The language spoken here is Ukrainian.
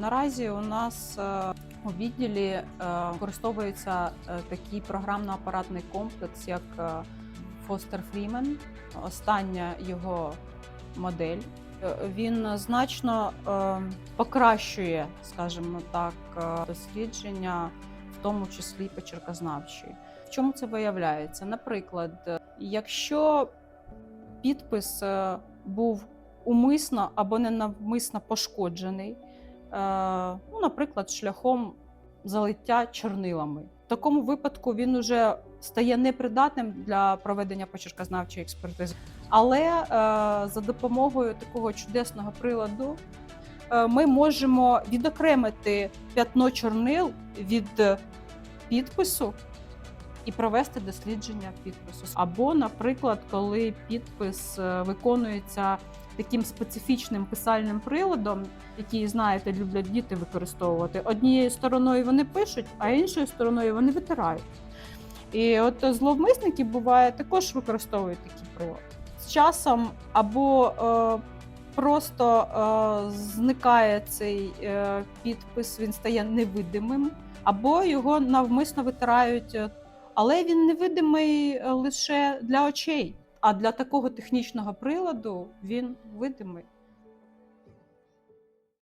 Наразі у нас е, у відділі е, використовується е, такий програмно-апаратний комплекс, як Foster Freeman. Остання його модель. Він значно покращує, скажімо так, дослідження, в тому числі почеркознавчі. В чому це виявляється? Наприклад, якщо підпис був умисно або ненавмисно пошкоджений, ну, наприклад, шляхом залиття чорнилами. В такому випадку він уже стає непридатним для проведення почеркознавчої експертизи. Але е, за допомогою такого чудесного приладу е, ми можемо відокремити п'ятно чорнил від підпису і провести дослідження підпису. Або, наприклад, коли підпис е, виконується таким специфічним писальним приладом, який, знаєте, люблять діти використовувати. Однією стороною вони пишуть, а іншою стороною вони витирають. І от зловмисники буває також використовують такий прилад. З часом або е, просто е, зникає цей е, підпис, він стає невидимим, або його навмисно витирають, е, але він невидимий е, лише для очей. А для такого технічного приладу він видимий.